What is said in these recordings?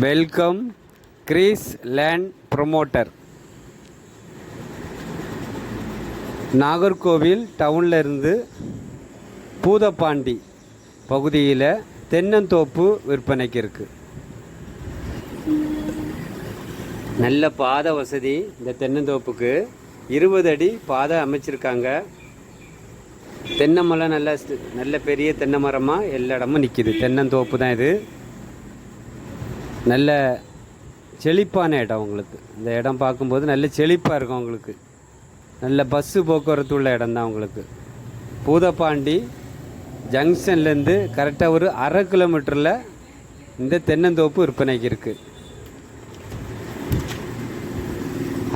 Welcome Greece land promoter. Nagercoil டவுனில் இருந்து பூதப்பாண்டி பகுதியில் தென்னந்தோப்பு விற்பனைக்கு இருக்குது நல்ல பாதை வசதி இந்த தென்னந்தோப்புக்கு. இருபது அடி பாதை அமைச்சிருக்காங்க. தென்னை மரம் நல்ல நல்ல பெரிய தென்னை மரமாக எல்லா இடமும் நிற்கிது தென்னந்தோப்பு தான் இது. நல்ல செழிப்பான இடம் உங்களுக்கு. இந்த இடம் பார்க்கும்போது நல்ல செழிப்பாக இருக்கும் உங்களுக்கு. நல்ல பஸ்ஸு போக்குவரத்து உள்ள இடம் தான் உங்களுக்கு. பூதப்பாண்டி ஜங்ஷன்லேருந்து கரெக்டாக ஒரு அரை கிலோமீட்டரில் இந்த தென்னந்தோப்பு விற்பனைக்கு இருக்குது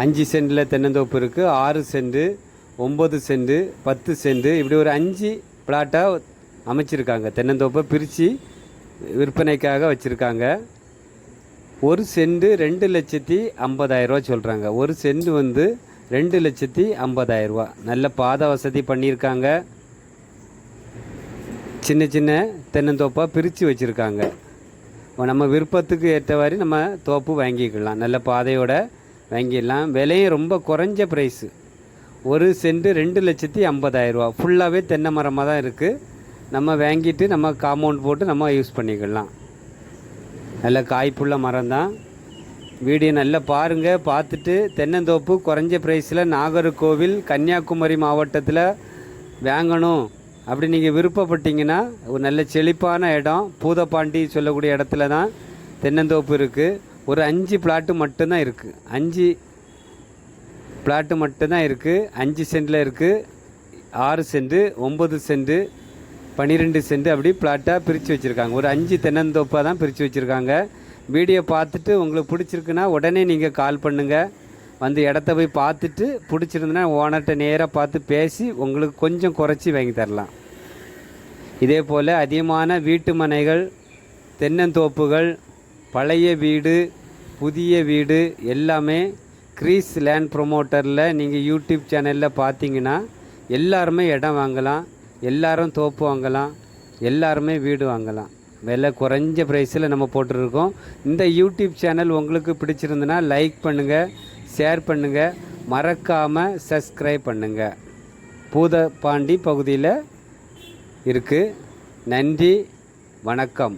அஞ்சு சென்டில் தென்னந்தோப்பு இருக்குது ஆறு சென்டு ஒம்பது சென்டு பத்து சென்டு இப்படி ஒரு அஞ்சு பிளாட்டாக அமைச்சிருக்காங்க. தென்னந்தோப்பை பிரித்து விற்பனைக்காக வச்சுருக்காங்க. ஒரு சென்ட் ரெண்டு லட்சத்தி ஐம்பதாயிரரூவா சொல்கிறாங்க ஒரு சென்ட் வந்து ரெண்டு லட்சத்தி ஐம்பதாயிரரூவா நல்ல பாதை வசதி பண்ணியிருக்காங்க. சின்ன சின்ன தென்னந்தோப்பாக பிரித்து வச்சுருக்காங்க. நம்ம விருப்பத்துக்கு ஏற்றவாறு நம்ம தோப்பு வாங்கிக்கலாம். நல்ல பாதையோட வாங்கிடலாம். விலையும் ரொம்ப குறைஞ்ச ப்ரைஸு ஒரு சென்ட் ரெண்டு லட்சத்தி ஐம்பதாயிரரூவா ஃபுல்லாகவே தென்னை மரமாக தான் இருக்குது நம்ம வாங்கிட்டு நம்ம காம்பவுண்ட் போட்டு நம்ம யூஸ் பண்ணிக்கலாம். நல்ல காய்ப்புள்ள மரம் தான் வீடியோ நல்லா பாருங்கள் பார்த்துட்டு தென்னந்தோப்பு குறைஞ்ச ப்ரைஸில் நாகர்கோவில் கன்னியாகுமரி மாவட்டத்தில் வாங்கணும். அப்படி நீங்கள் விருப்பப்பட்டீங்கன்னா ஒரு நல்ல செழிப்பான இடம் பூதப்பாண்டி சொல்லக்கூடிய இடத்துல தான் தென்னந்தோப்பு இருக்குது ஒரு அஞ்சு பிளாட்டு மட்டும்தான் இருக்குது அஞ்சு பிளாட்டு மட்டும்தான் இருக்குது அஞ்சு சென்டில் இருக்குது ஆறு சென்ட் ஒம்பது சென்ட்டு பன்னிரெண்டு சென்ட் அப்படி பிளாட்டாக பிரித்து வச்சுருக்காங்க. ஒரு அஞ்சு தென்னந்தோப்பாக தான் பிரித்து வச்சுருக்காங்க. வீடியோ பார்த்துட்டு உங்களுக்கு பிடிச்சிருக்குன்னா உடனே நீங்கள் கால் பண்ணுங்கள் வந்து இடத்த போய் பார்த்துட்டு பிடிச்சிருந்துன்னா ஓனர்கிட்ட நேராக பார்த்து பேசி உங்களுக்கு கொஞ்சம் குறைச்சி வாங்கி தரலாம். இதே போல் அதிகமான வீட்டு மனைகள் தென்னந்தோப்புகள் பழைய வீடு புதிய வீடு எல்லாமே க்ரீஸ் லேண்ட் ப்ரொமோட்டரில் நீங்கள் யூடியூப் சேனலில் பார்த்தீங்கன்னா எல்லாருமே இடம் வாங்கலாம். எல்லாரும் தோப்பு வாங்கலாம் எல்லாருமே வீடு வாங்கலாம். விலை குறைஞ்ச ப்ரைஸில் நம்ம போட்டுருக்கோம். இந்த யூடியூப் சேனல் உங்களுக்கு பிடிச்சிருந்துன்னா லைக் பண்ணுங்கள் ஷேர் பண்ணுங்கள் மறக்காமல் சப்ஸ்கிரைப் பண்ணுங்கள் பூதப்பாண்டி பகுதியில் இருக்குது நன்றி வணக்கம்.